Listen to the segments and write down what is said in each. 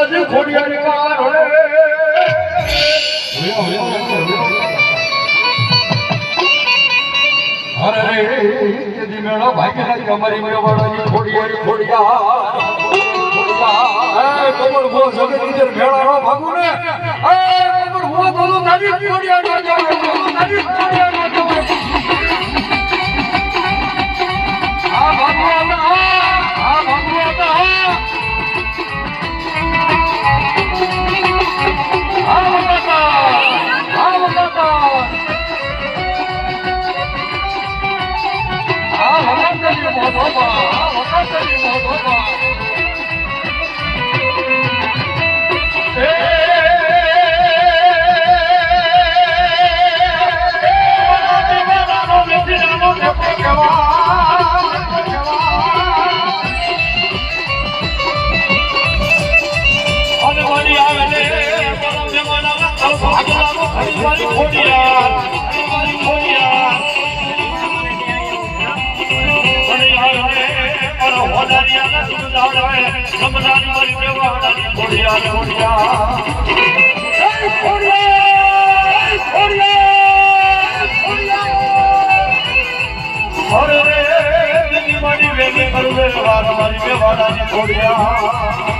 નદી ખોડિયારી કાર અરે રે, કેદી મેળો ભાગ્યના કમરી મેળવાની ખોડિયારી ખોડિયા એ મેળાનો ભાગુ ને એ જવાનો Bóp. જમનાની વળી દેવાડાની ખોડિયાર, ખોડિયાર. એ ખોડિયાર, ખોડિયાર, ખોડિયાર. અરે રે, મારી વેલી કરું રે, વાર મારી દેવાડાની ખોડિયાર.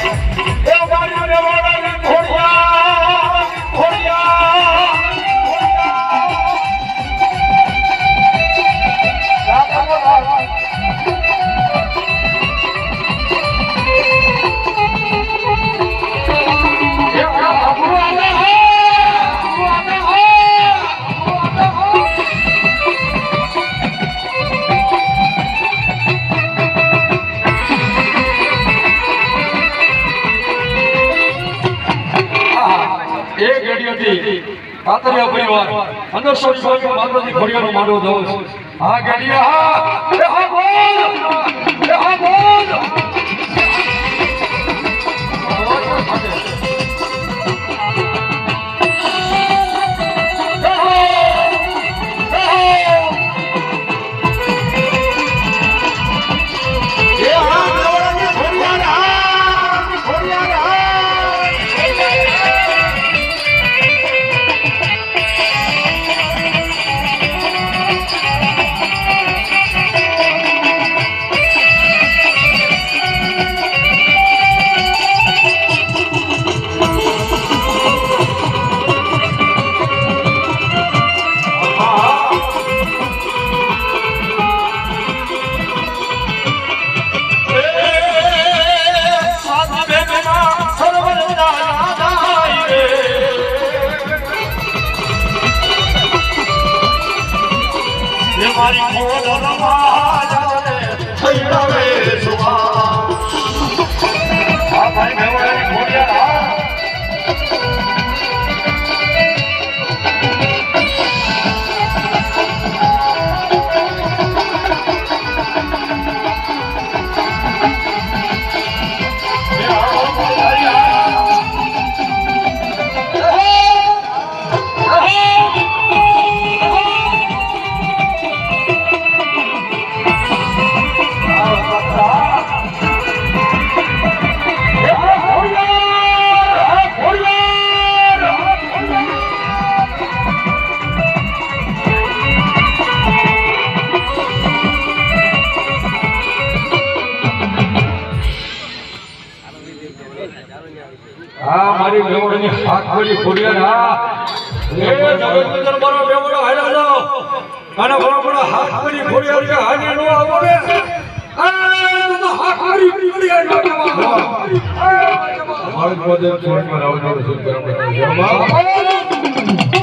Thank you. કાતરિયા પરિવાર પંદરસો રૂપિયા માતાજી ખોડિયાનો માંડવો દઉં હા ગેડિયા હા મારી મોઢમાં મારી મેવડની હાથ પડી હા એ જગત મારો મેવડો હાલ્યો જાઓ અને ઘણો ઘણો હાથ પડી ખોડિયાર કે હાજી નો આવો ને. મારું પદ છોડ પર આવજો છે બોલો